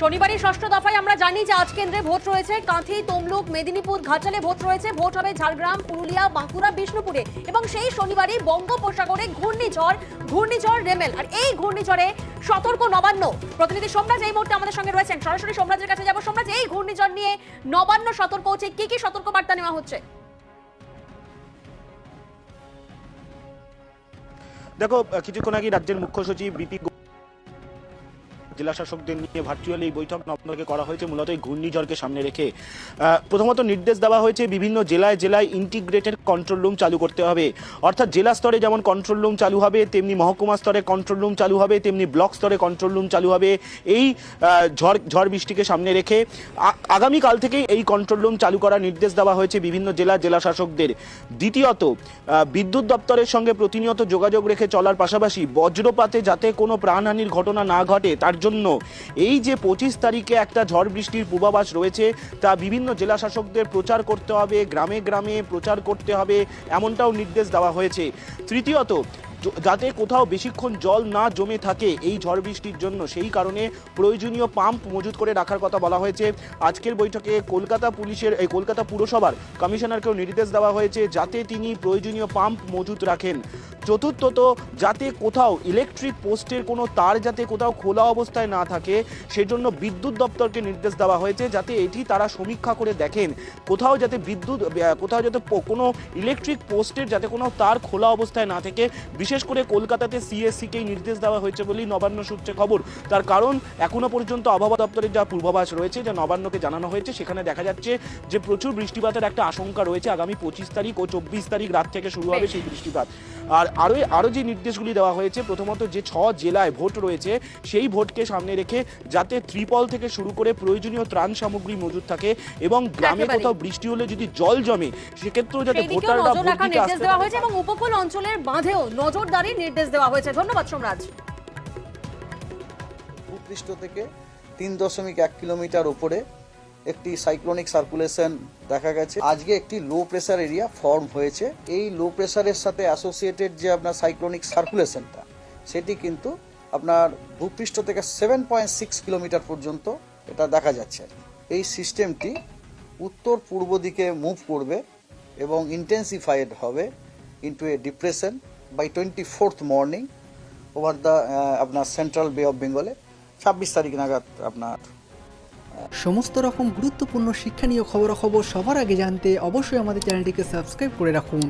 শনিবারই ষষ্ঠ দফায় আমরা জানি যে আজ কেন্দ্রে ভোট রয়েছে। কাঁথি, তমলুক, মেদিনীপুর ঘাটালে ভোট রয়েছে। ভোট হবে ঝাড়গ্রাম, পুরুলিয়া, বাঁকুড়া, বিষ্ণুপুরে। এবং সেই শনিবারই বঙ্গোপসাগরে ঘূর্ণিঝড় ঘূর্ণিঝড় রেমেল। আর এই ঘূর্ণিঝড়ে সতর্ক নবান্ন। প্রতিনিধি সোমরাজ এই মুহূর্তে আমাদের সঙ্গে রয়েছেন। সরাসরি সোমরাজের কাছে যাব। সোমরাজ, এই ঘূর্ণিঝড় নিয়ে নবান্ন সতর্ক হচ্ছে। কি কি সতর্ক বার্তা নেওয়া হচ্ছে? দেখো, কিছুক্ষণ আগে রাজ্যের মুখ্য সচিব বিপি জেলা শাসকদের নিয়ে ভার্চুয়ালি এই বৈঠক নবান্নকে করা হয়েছে, মূলত এই ঘূর্ণিঝড়কে সামনে রেখে। প্রথমত নির্দেশ দেওয়া হয়েছে বিভিন্ন জেলায় জেলায় ইন্টিগ্রেটেড কন্ট্রোল রুম চালু করতে হবে। অর্থাৎ জেলা স্তরে যেমন কন্ট্রোল রুম চালু হবে, তেমনি মহকুমা স্তরে কন্ট্রোল রুম চালু হবে, তেমনি ব্লক স্তরে কন্ট্রোল রুম চালু হবে। এই ঝড় ঝড় বৃষ্টিকে সামনে রেখে আগামীকাল থেকেই এই কন্ট্রোল রুম চালু করার নির্দেশ দেওয়া হয়েছে বিভিন্ন জেলা জেলা শাসকদের। দ্বিতীয়ত বিদ্যুৎ দপ্তরের সঙ্গে প্রতিনিয়ত যোগাযোগ রেখে চলার পাশাপাশি বজ্রপাতে যাতে কোনো প্রাণহানির ঘটনা না ঘটে, তার জন্য এই যে পঁচিশ তারিখে একটা ঝড় বৃষ্টির পূর্বাভাস রয়েছে, তা বিভিন্ন জেলা শাসকদের প্রচার করতে হবে, গ্রামে গ্রামে প্রচার করতে হবে, এমনটাও নির্দেশ দেওয়া হয়েছে। তৃতীয়ত যাতে কোথাও বেশিক্ষণ জল না জমে থাকে এই ঝড় বৃষ্টির জন্য, সেই কারণে প্রয়োজনীয় পাম্প মজুত করে রাখার কথা বলা হয়েছে। আজকের বৈঠকে কলকাতা পুলিশের, এই কলকাতা পুরসভার কমিশনারকেও নির্দেশ দেওয়া হয়েছে, যাতে তিনি প্রয়োজনীয় পাম্প মজুত রাখেন। চতুর্থত যাতে কোথাও ইলেকট্রিক পোস্টের কোনো তার যাতে কোথাও খোলা অবস্থায় না থাকে সেজন্য বিদ্যুৎ দপ্তরকে নির্দেশ দেওয়া হয়েছে যাতে এটি তারা সমীক্ষা করে দেখেন। কোথাও যাতে বিদ্যুৎ কোথাও যাতে কোনো ইলেকট্রিক পোস্টের যাতে কোনো তার খোলা অবস্থায় না থাকে বিশেষ করে কলকাতাতে সিএসসিকেই নির্দেশ দেওয়া হয়েছে বলেই নবান্ন সূত্রে খবর। তার কারণ এখনও পর্যন্ত আবহাওয়া দপ্তরের যা পূর্বাভাস রয়েছে যা নবান্নকে জানানো হয়েছে সেখানে দেখা যাচ্ছে যে প্রচুর বৃষ্টিপাতের একটা আশঙ্কা রয়েছে আগামী পঁচিশ তারিখ ও চব্বিশ তারিখ রাত থেকে শুরু হবে সেই বৃষ্টিপাত। আর আরও আরও যে নির্দেশগুলি দেওয়া হয়েছে প্রথমত যে ছ জেলায় ভোট রয়েছে সেই ভোটকে সামনে রেখে যাতে ত্রিপল থেকে শুরু করে প্রয়োজনীয় ত্রাণ সামগ্রী মজুদ থাকে এবং গ্রামে কোথাও বৃষ্টি হলে যদি জল জমে সেক্ষেত্রেও যাতে ভোটাররা ভোট দিতে নির্দেশ আসতে দেওয়া পারে। হয়েছে এবং উপকূল অঞ্চলের বাঁধেও নজরদারির নির্দেশ দেওয়া হয়েছে। ধন্যবাদ সোমরাজ। ভূপৃষ্ঠ থেকে তিন দশমিক এক কিলোমিটার উপরে একটি সাইক্লোনিক সার্কুলেশন দেখা গেছে। আজকে একটি লো প্রেসার এরিয়া ফর্ম হয়েছে। এই লো প্রেসারের সাথে অ্যাসোসিয়েটেড যে আপনার সাইক্লোনিক সার্কুলেশনটা সেটি কিন্তু আপনার ভূপৃষ্ঠ থেকে সেভেন পয়েন্ট সিক্স কিলোমিটার পর্যন্ত এটা দেখা যাচ্ছে। এই সিস্টেমটি উত্তর পূর্ব দিকে মুভ করবে এবং ইন্টেন্সিফাইড হবে into a depression by twenty fourth morning over the আপনার সেন্ট্রাল বে অফ বেঙ্গলে ছাব্বিশ তারিখ নাগাদ আপনার সমস্ত রকম গুরুত্বপূর্ণ শিক্ষণীয় খবরাখবর সবার আগে জানতে অবশ্যই আমাদের চ্যানেলটিকে সাবস্ক্রাইব করে রাখুন।